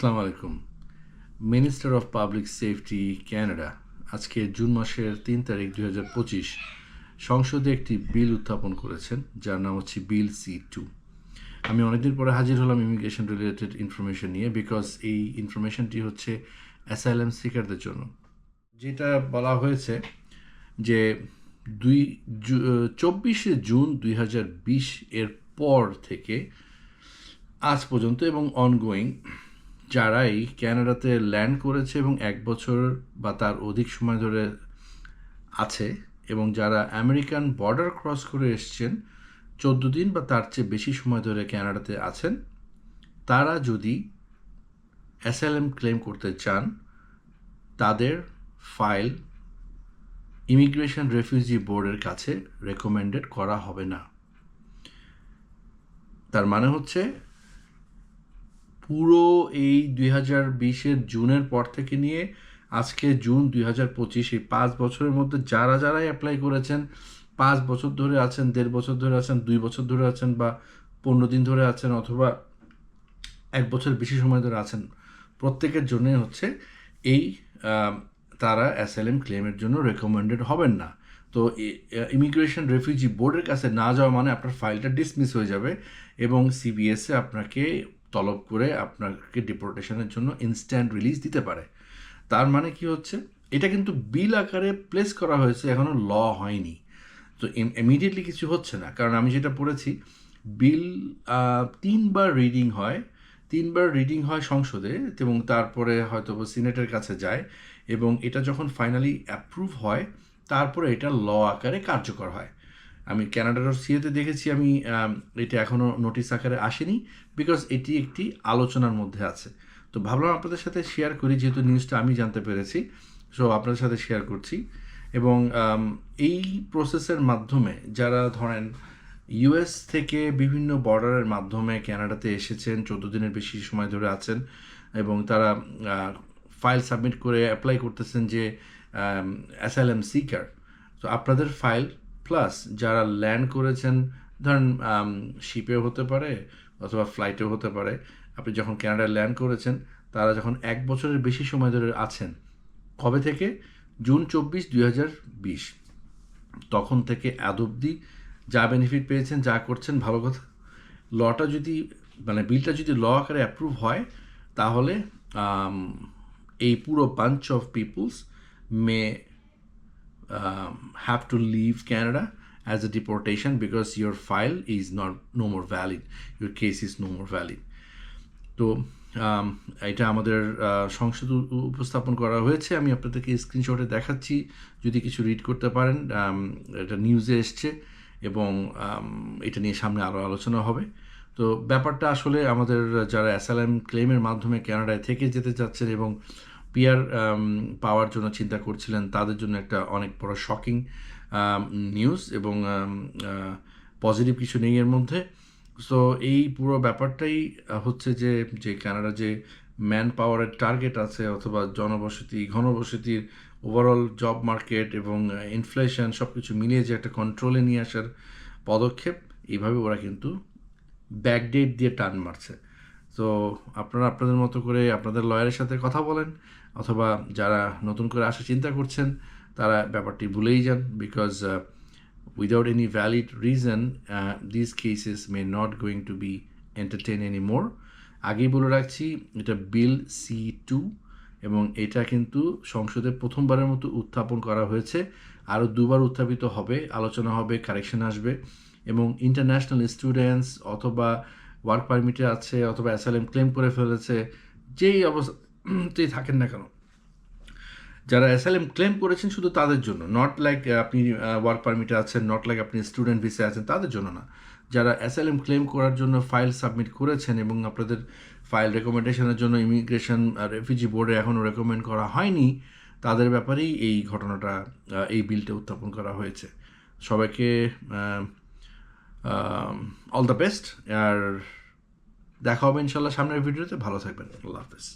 আসসালামু আলাইকুম। Minister of public safety Canada আজকে জুন মাসের তিন তারিখ দুই হাজার পঁচিশ, সংসদে একটি বিল উত্থাপন করেছেন, যার নাম হচ্ছে বিল সি টু। আমি অনেকদিন পরে হাজির হলাম ইমিগ্রেশন রিলেটেড ইনফরমেশন নিয়ে বিকজ এই ইনফরমেশনটি হচ্ছে অ্যাসাইলাম সিকারদের জন্য। যেটা বলা হয়েছে যে দুই চব্বিশে জুন দুই হাজার বিশ এর পর থেকে আজ পর্যন্ত এবং অনগোয়িং যারাই ক্যানাডাতে ল্যান্ড করেছে এবং এক বছর বা তার অধিক সময় ধরে আছে এবং যারা আমেরিকান বর্ডার ক্রস করে এসছেন, চোদ্দ দিন বা তার চেয়ে বেশি সময় ধরে ক্যানাডাতে আছেন, তারা যদি অ্যাসাইলাম ক্লেম করতে চান, তাদের ফাইল ইমিগ্রেশন রেফিউজি বোর্ডের কাছে রেকমেন্ডেড করা হবে না। তার মানে হচ্ছে পুরো এই দুই হাজার বিশের জুনের পর থেকে নিয়ে আজকে জুন দুই হাজার পঁচিশ, এই পাঁচ বছরের মধ্যে যারা যারাই অ্যাপ্লাই করেছেন, পাঁচ বছর ধরে আছেন, দেড় বছর ধরে আছেন, দুই বছর ধরে আছেন বা পনেরো দিন ধরে আছেন অথবা এক বছর বেশি সময় ধরে আছেন, প্রত্যেকের জন্যই হচ্ছে এই তারা অ্যাসাইলেম ক্লেমের জন্য রেকমেন্ডেড হবেন না। তো ইমিগ্রেশন রেফিউজি বোর্ডের কাছে না যাওয়া মানে আপনার ফাইলটা ডিসমিস হয়ে যাবে এবং সিবিএসএ আপনাকে তলব করে আপনাকে ডিপোর্টেশনের জন্য ইনস্ট্যান্ট রিলিজ দিতে পারে। তার মানে কি হচ্ছে? এটা কিন্তু বিল আকারে প্লেস করা হয়েছে এখনও ল হয়নি। তো ইমিডিয়েটলি কিছু হচ্ছে না। কারণ আমি যেটা পড়েছি, বিল তিনবার রিডিং হয়, তিনবার রিডিং হয় সংসদে, এবং তারপরে হয়তো সিনেটের কাছে যায়, এবং এটা যখন ফাইনালি অ্যাপ্রুভ হয়, তারপরে এটা ল আকারে কার্যকর হয়। আমি ক্যানাডার সিএতে দেখেছি, আমি এটা এখনও নোটিশ আকারে আসেনি বিকজ এটি একটি আলোচনার মধ্যে আছে। তো ভাবলাম আপনাদের সাথে শেয়ার করি, যেহেতু নিউজটা আমি জানতে পেরেছি সো আপনাদের সাথে শেয়ার করছি। এবং এই প্রসেসের মাধ্যমে যারা ধরেন ইউএস থেকে বিভিন্ন বর্ডারের মাধ্যমে ক্যানাডাতে এসেছেন, চোদ্দ দিনের বেশি সময় ধরে আছেন, এবং তারা ফাইল সাবমিট করে অ্যাপ্লাই করতেছেন যে অ্যাসাইলাম সিকার তো আপনাদের ফাইল প্লাস যারা ল্যান্ড করেছেন, ধরেন শিপেও হতে পারে অথবা ফ্লাইটেও হতে পারে, আপনি যখন ক্যানাডায় ল্যান্ড করেছেন, তারা যখন এক বছরের বেশি সময় ধরে আছেন, কবে থেকে? জুন চব্বিশ, দুই বিশ। তখন থেকে এদ অবধি যা বেনিফিট পেয়েছেন, যা করছেন, ভালো কথা। লটা যদি মানে বিলটা যদি ল আকারে অ্যাপ্রুভ হয়, তাহলে এই পুরো bunch of peoples may have to leave Canada as a deportation because your file is not, no more valid. Your case is no more valid. তো এটা আমাদের সংসদ উপস্থাপন করা হয়েছে আমি আপনাদেরকে স্ক্রিনশটে দেখাচ্ছি যদি কিছু রিড করতে পারেন এটা নিউজে এসছে এবং এটা নিয়ে সামনে আরও আলোচনা হবে তো, ব্যাপারটা আসলে আমাদের যারা অ্যাসালাম ক্লেমের মাধ্যমে কানাডায় থেকে যেতে চাচ্ছেন এবং পিয়ার পাওয়ার জন্য চিন্তা করছিলেন, তাদের জন্য একটা অনেক বড় শকিং নিউজ এবং পজিটিভ কিছু নেই এর মধ্যে। সো এই পুরো ব্যাপারটাই হচ্ছে যে যে কানাডা যে ম্যান পাওয়ারের টার্গেট আছে অথবা জনবসতি, ঘনবসতির ওভারঅল জব মার্কেট এবং ইনফ্লেশন সব কিছু মিলিয়ে যে একটা কন্ট্রোলে নিয়ে আসার পদক্ষেপ, এইভাবে ওরা কিন্তু ব্যাকডেট দিয়ে টান মারছে। তো আপনারা আপনাদের মতো করে আপনাদের লয়ারের সাথে কথা বলেন, অথবা যারা নতুন করে আসা চিন্তা করছেন, তারা ব্যাপারটি ভুলেই যান because without any valid reason this cases may not going to be entertain any more আগেই বলে রাখছি, এটা বিল সি টু এবং এটা কিন্তু সংসদে প্রথমবারের মতো উত্থাপন করা হয়েছে। আরও দুবার উত্থাপিত হবে, আলোচনা হবে কারেকশন আসবে, এবং ইন্টারন্যাশনাল স্টুডেন্টস অথবা ওয়ার্ক পারমিটে আছে অথবা অ্যাসাইলেম ক্লেম করে ফেলেছে, যেই অবস্থাতেই থাকেন না কেন। যারা অ্যাসাইলেম ক্লেম করেছেন শুধু তাদের জন্য নট লাইক আপনি ওয়ার্ক পারমিটে আছেন নট লাইক আপনি স্টুডেন্ট ভিসে আছেন, তাদের জন্য না। যারা অ্যাসাইলেম ক্লেম করার জন্য ফাইল সাবমিট করেছেন এবং আপনাদের ফাইল রেকমেন্ডেশনের জন্য ইমিগ্রেশন রেফিউজি বোর্ডে এখনও রেকমেন্ড করা হয়নি, তাদের ব্যাপারেই এই ঘটনাটা এই বিলটা উত্থাপন করা হয়েছে। সবাইকে অল দ্য বেস্ট আর দেখা হবে ইনশাল্লাহ সামনের ভিডিওতে। ভালো থাকবেন আল্লাহ হাফেজ।